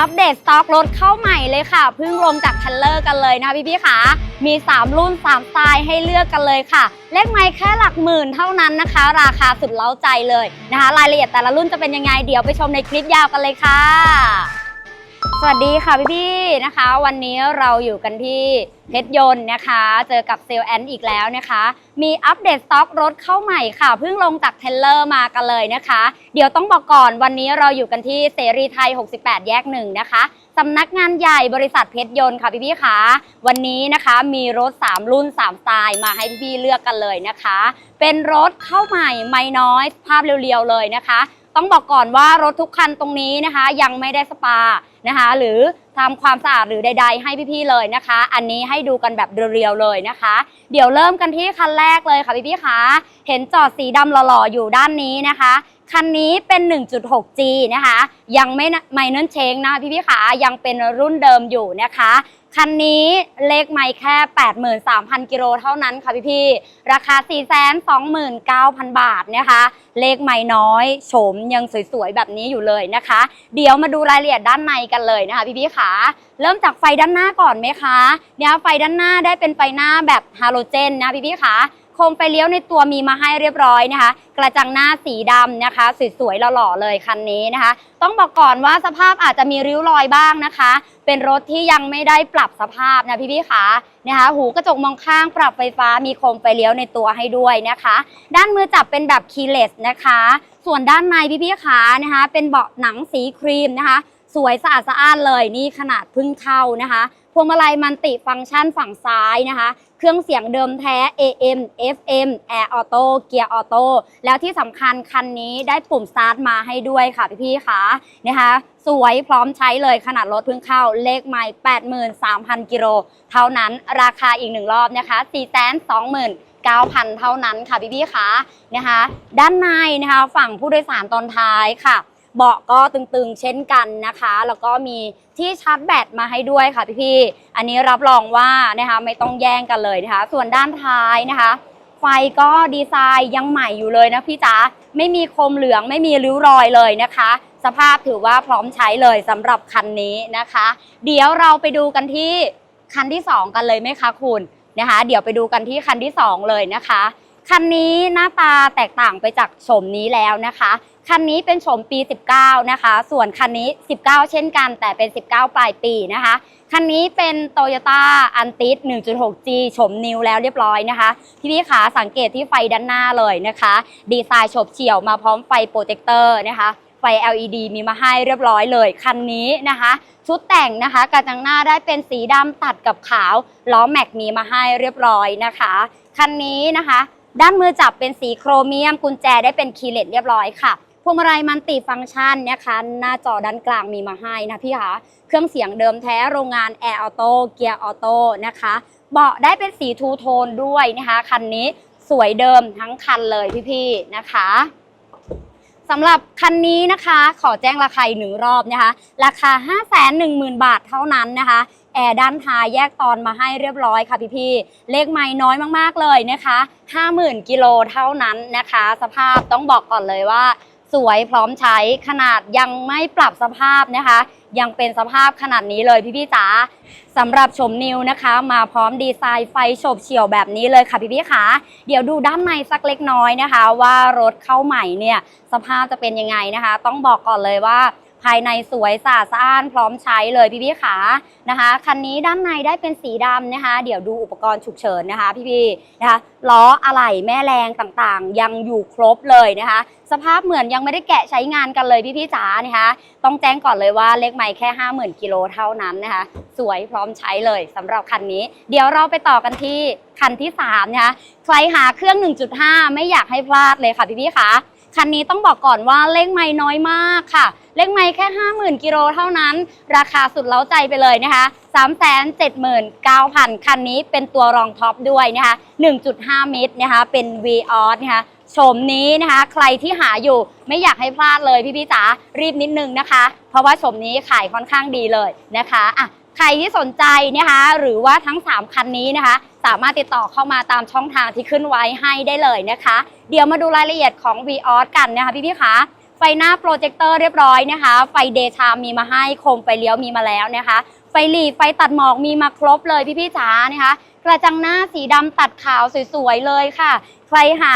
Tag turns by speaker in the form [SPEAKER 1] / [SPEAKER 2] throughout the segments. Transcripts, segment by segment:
[SPEAKER 1] อัปเดตสต็อกรถเข้าใหม่เลยค่ะเพิ่งลงจากทันเลอร์กันเลยนะคะพี่ๆค่ะมี 3 รุ่น3สไตล์ให้เลือกกันเลยค่ะ เลขไม่แค่หลักหมื่นเท่านั้นนะคะ ราคาสุดเล้าใจเลยนะคะ รายละเอียดแต่ละรุ่นจะเป็นยังไงเดี๋ยวไปชมในคลิปยาวกันเลยค่ะ สวัสดีค่ะพี่ๆนะคะ วันนี้เราอยู่กันที่เพชรยนต์นะคะ เจอกับเซลแอนอีกแล้วนะคะ มีอัปเดตสต็อกรถเข้าใหม่ค่ะ เพิ่งลงจากเทเลอร์มากันเลยนะคะ เดี๋ยวต้องบอกก่อนวันนี้เราอยู่กันที่เสรีไทย 68 แยกหนึ่งนะคะสำนักงานใหญ่บริษัทเพชรยนต์ค่ะพี่ๆค่ะวันนี้นะคะมีรถ 3 รุ่น 3 สไตล์มาให้พี่ๆเลือกกันเลยนะคะ เป็นรถเข้าใหม่ไม่น้อยภาพเรียวๆเลยนะคะ ต้องบอกก่อนว่ารถทุกคันตรงนี้นะคะ ยังไม่ได้สปานะคะ หรือทำความสะอาดหรือใด ๆ ให้พี่ๆเลยนะคะ อันนี้ให้ดูกันแบบเรียวๆเลยนะคะ เดี๋ยวเริ่มกันที่คันแรกเลยค่ะพี่ๆคะเห็นจอดสีดำหล่อๆอยู่ด้านนี้นะคะคันนี้เป็น 1.6G นะคะ ยังไม่ไมเนิลเชงนะพี่ๆขายังเป็นรุ่นเดิมอยู่นะคะ คันนี้เลขไม่แค่ 83,000 กิโลเท่านั้นค่ะพี่ๆราคา 429,000 บาทนะคะ เลขไม่น้อย โฉมยังสวยๆ แบบนี้อยู่เลยนะคะ เดี๋ยวมาดูรายละเอียดด้านในกันเลยนะคะพี่ๆขาเริ่มจากไฟด้านหน้าก่อนไหมคะเนี่ยไฟด้านหน้าได้เป็นไฟหน้าแบบฮาโลเจนนะพี่ๆขาโคมไฟเลี้ยวในตัวมีมาให้เรียบร้อยนะคะ กระจังหน้าสีดำนะคะสวยๆหล่อๆเลยคันนี้นะคะ ต้องบอกก่อนว่าสภาพอาจจะมีริ้วรอยบ้างนะคะ เป็นรถที่ยังไม่ได้ปรับสภาพนะพี่ๆขานะคะ หูกระจกมองข้างปรับไฟฟ้ามีโคมไฟเลี้ยวในตัวให้ด้วยนะคะ ด้านมือจับเป็นแบบคีย์เลสนะคะ ส่วนด้านในพี่ๆขานะคะ เป็นเบาะหนังสีครีมนะคะ สวยสะอาดสะอ้านเลยนี่ขนาดพึ่งเข้านะคะพวงมาลัยมันติฟังก์ชันฝั่งซ้ายนะคะ เครื่องเสียงเดิมแท้ AM FM Air Auto เกียร์ออโต้แล้วที่สำคัญคันนี้ได้ปุ่มสตาร์ทมาให้ด้วยค่ะพี่ๆค่ะนะคะ สวยพร้อมใช้เลยขนาดรถเพิ่งเข้าเลขไม่83,000 กิโลเท่านั้นราคาอีกหนึ่งรอบนะคะ 429,000 เท่านั้นค่ะพี่ๆค่ะนะคะ ด้านในนะคะฝั่งผู้โดยสารตอนท้ายค่ะ เบาะก็ตึงๆเช่นกันนะคะ แล้วก็มีที่ชาร์จแบตมาให้ด้วยค่ะพี่ๆอันนี้รับรองว่านะคะไม่ต้องแย่งกันเลยนะคะ ส่วนด้านท้ายนะคะ ไฟก็ดีไซน์ยังใหม่อยู่เลยนะพี่จ๋าไม่มีโคมเหลืองไม่มีริ้วรอยเลยนะคะ สภาพถือว่าพร้อมใช้เลยสำหรับคันนี้นะคะ เดี๋ยวเราไปดูกันที่คันที่ 2 กันเลยไหมคะคุณนะคะ เดี๋ยวไปดูกันที่คันที่ 2 เลยนะคะ คันนี้หน้าตาแตกต่างไปจากโฉมนี้แล้วนะคะ คันนี้เป็นโฉมปี 19 นะคะ ส่วนคันนี้ 19 เช่นกัน แต่เป็น 19 ปลายปีนะคะ คันนี้เป็น Toyota a n t i s 1.6G โฉมนิวแล้วเรียบร้อยนะคะ พี่พี่ขาสังเกตที่ไฟด้านหน้าเลยนะคะ ดีไซน์โฉบเฉี่ยวมาพร้อมไฟโปรเจคเตอร์นะคะ ไฟ LED มีมาให้เรียบร้อยเลย คันนี้นะคะชุดแต่งนะคะกระจังหน้าได้เป็นสีดำตัดกับขาวล้อแม็กมีมาให้เรียบร้อยนะคะ คันนี้นะคะ ด้านมือจับเป็นสีโครเมียม กุญแจได้เป็นคีย์เลสเรียบร้อยค่ะพวงมาลัยมันติฟังก์ชันนะคะหน้าจอด้านกลางมีมาให้นะพี่คะเครื่องเสียงเดิมแท้โรงงานแอร์ออโต้เกียร์ออโต้นะคะเบาะได้เป็นสีทูโทนด้วยนะคะ คันนี้สวยเดิมทั้งคันเลยพี่ๆนะคะสำหรับคันนี้นะคะ ขอแจ้งราคาหนึ่งรอบนะคะ ราคา 510,000 บาทเท่านั้นนะคะ แอร์ด้านท้ายแยกตอนมาให้เรียบร้อยค่ะพี่ๆเลขไม่น้อยมากๆเลยนะคะ 50,000 กิโลเท่านั้นนะคะ สภาพต้องบอกก่อนเลยว่า สวยพร้อมใช้ขนาดยังไม่ปรับสภาพนะคะ ยังเป็นสภาพขนาดนี้เลยพี่ๆจ๋าสำหรับชมนิวนะคะ มาพร้อมดีไซน์ไฟโฉบเฉี่ยวแบบนี้เลยค่ะพี่ๆค่ะเดี๋ยวดูด้านในสักเล็กน้อยนะคะ ว่ารถเข้าใหม่เนี่ยสภาพจะเป็นยังไงนะคะ ต้องบอกก่อนเลยว่า ภายในสวยสะอาดสะอ้านพร้อมใช้เลยพี่ๆขานะคะ คันนี้ด้านในได้เป็นสีดำนะคะ เดี๋ยวดูอุปกรณ์ฉุกเฉินนะคะ พี่ๆนะคะล้ออะไหล่แม่แรงต่างๆ ยังอยู่ครบเลยนะคะ สภาพเหมือนยังไม่ได้แกะใช้งานกันเลยพี่ๆจ๋านะคะ ต้องแจ้งก่อนเลยว่าเลขไมล์แค่ 50,000กิโลเท่านั้นนะคะ สวยพร้อมใช้เลยสำหรับคันนี้ เดี๋ยวเราไปต่อกันที่คันที่3นะคะใครหาเครื่อง 1.5 ไม่อยากให้พลาดเลยค่ะพี่ๆค่ะ คันนี้ต้องบอกก่อนว่าเลขไม่น้อยมากค่ะ เลขไม่แค่ 50,000 กิโลเท่านั้น ราคาสุดเล้าใจไปเลยนะคะ 379,000 คันนี้เป็นตัวรองท็อปด้วยนะคะ 1.5มิตรนะคะ เป็น v ออสนะคะโฉมนี้นะคะ ใครที่หาอยู่ไม่อยากให้พลาดเลยพี่ๆจ๋ารีบนิดนึงนะคะ เพราะว่าโฉมนี้ขายค่อนข้างดีเลยนะคะอะ ใครที่สนใจนะคะ หรือว่าทั้ง 3 คันนี้นะคะ สามารถติดต่อเข้ามาตามช่องทางที่ขึ้นไว้ให้ได้เลยนะคะ เดี๋ยวมาดูรายละเอียดของ v ออสกันนะคะพี่ๆคะไฟหน้าโปรเจคเตอร์เรียบร้อยนะคะ ไฟเดย์ไทม์มีมาให้โคมไฟเลี้ยวมีมาแล้วนะคะ ไฟหลีไฟตัดหมอกมีมาครบเลยพี่ๆจ๋านะคะ กระจังหน้าสีดำตัดขาวสวยๆเลยค่ะ ใครหา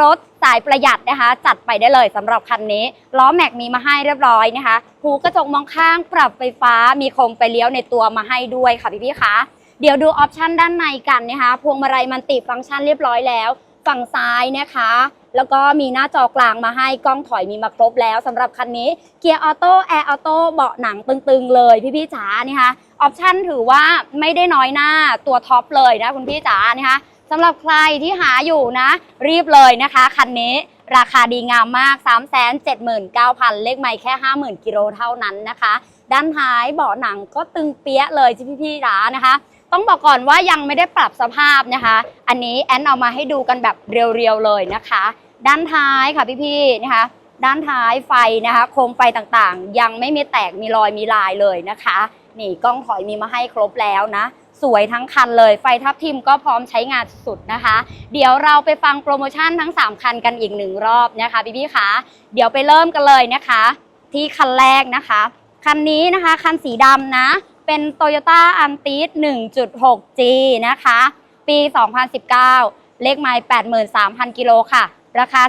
[SPEAKER 1] รถ สายประหยัดนะคะ จัดไปได้เลยสำหรับคันนี้ ล้อแม็กมีมาให้เรียบร้อยนะคะ หูกระจกมองข้างปรับไฟฟ้ามีโคมไฟเลี้ยวในตัวมาให้ด้วยค่ะพี่ๆคะเดี๋ยวดูออปชันด้านในกันนะคะพวงมาลัยมันติฟังก์ชันเรียบร้อยแล้ว ฝั่งซ้ายนะคะ แล้วก็มีหน้าจอกลางมาให้กล้องถอยมีมาครบแล้วสำหรับคันนี้เกียร์ออโต้แอร์ออโต้เบาะหนังตึงๆเลยพี่ๆจ๋านี่คะออปชันถือว่าไม่ได้น้อยหน้าตัวท็อปเลยนะคุณพี่จ๋านะคะ สำหรับใครที่หาอยู่นะ รีบเลยนะคะ คันนี้ราคาดีงามมาก 3 7 9 0 0 0 เลขไม่แค่ 50,000 กิโลเท่านั้นนะคะ ด้านท้ายเบาะหนังก็ตึงเปี้ยเลยพี่ๆจ๋านะคะ ต้องบอกก่อนว่ายังไม่ได้ปรับสภาพนะคะ อันนี้แอนเอามาให้ดูกันแบบเรียวๆเลยนะคะ ด้านท้ายค่ะพี่ๆนะคะ ด้านท้ายไฟนะคะ โคมไฟต่างๆ ยังไม่มีแตกมีรอยมีลายเลยนะคะ นี่กล้องถอยมีมาให้ครบแล้วนะ สวยทั้งคันเลย ไฟทับทิมก็พร้อมใช้งานสุดนะคะ เดี๋ยวเราไปฟังโปรโมชั่นทั้ง 3 คันกันอีกหนึ่งรอบนะคะพี่ๆคะเดี๋ยวไปเริ่มกันเลยนะคะ ที่คันแรกนะคะ คันนี้นะคะคันสีดำนะ เป็น Toyota a n t i s 1.6G นะคะ ปี 2019 เลขไมล์83,000 กิโลค่ะ ราคา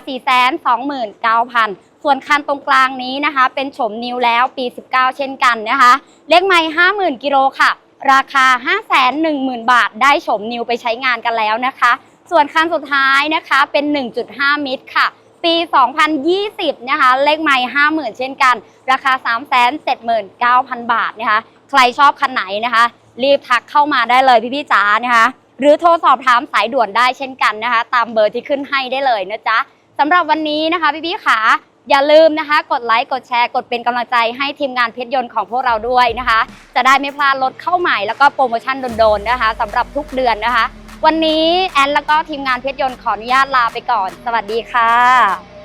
[SPEAKER 1] 429,000ส่วนคันตรงกลางนี้นะคะ เป็นโฉมนิวแล้วปี 19 เช่นกันนะคะ เลขไมล์50,000 กิโลค่ะ ราคา 510,000 บาท ได้โฉมนิวไปใช้งานกันแล้วนะคะ ส่วนคันสุดท้ายนะคะเป็น 1.5 มิตรค่ะ ปี 2020 นะคะ เลขไมล์50,000 เช่นกัน ราคา 379,000 บาทนะคะ ใครชอบคันไหนนะคะ รีบทักเข้ามาได้เลยพี่ๆจ๋านะคะ หรือโทรสอบถามสายด่วนได้เช่นกันนะคะ ตามเบอร์ที่ขึ้นให้ได้เลยนะจ๊ะสำหรับวันนี้นะคะพี่ๆขา อย่าลืมนะคะ กดไลค์กดแชร์กดเป็นกำลังใจให้ทีมงานเพชรยนต์ของพวกเราด้วยนะคะ จะได้ไม่พลาดรถเข้าใหม่แล้วก็โปรโมชั่นโดนๆนะคะสำหรับทุกเดือนนะคะ วันนี้แอนแล้วก็ทีมงานเพชรยนต์ขออนุญาตลาไปก่อน สวัสดีค่ะ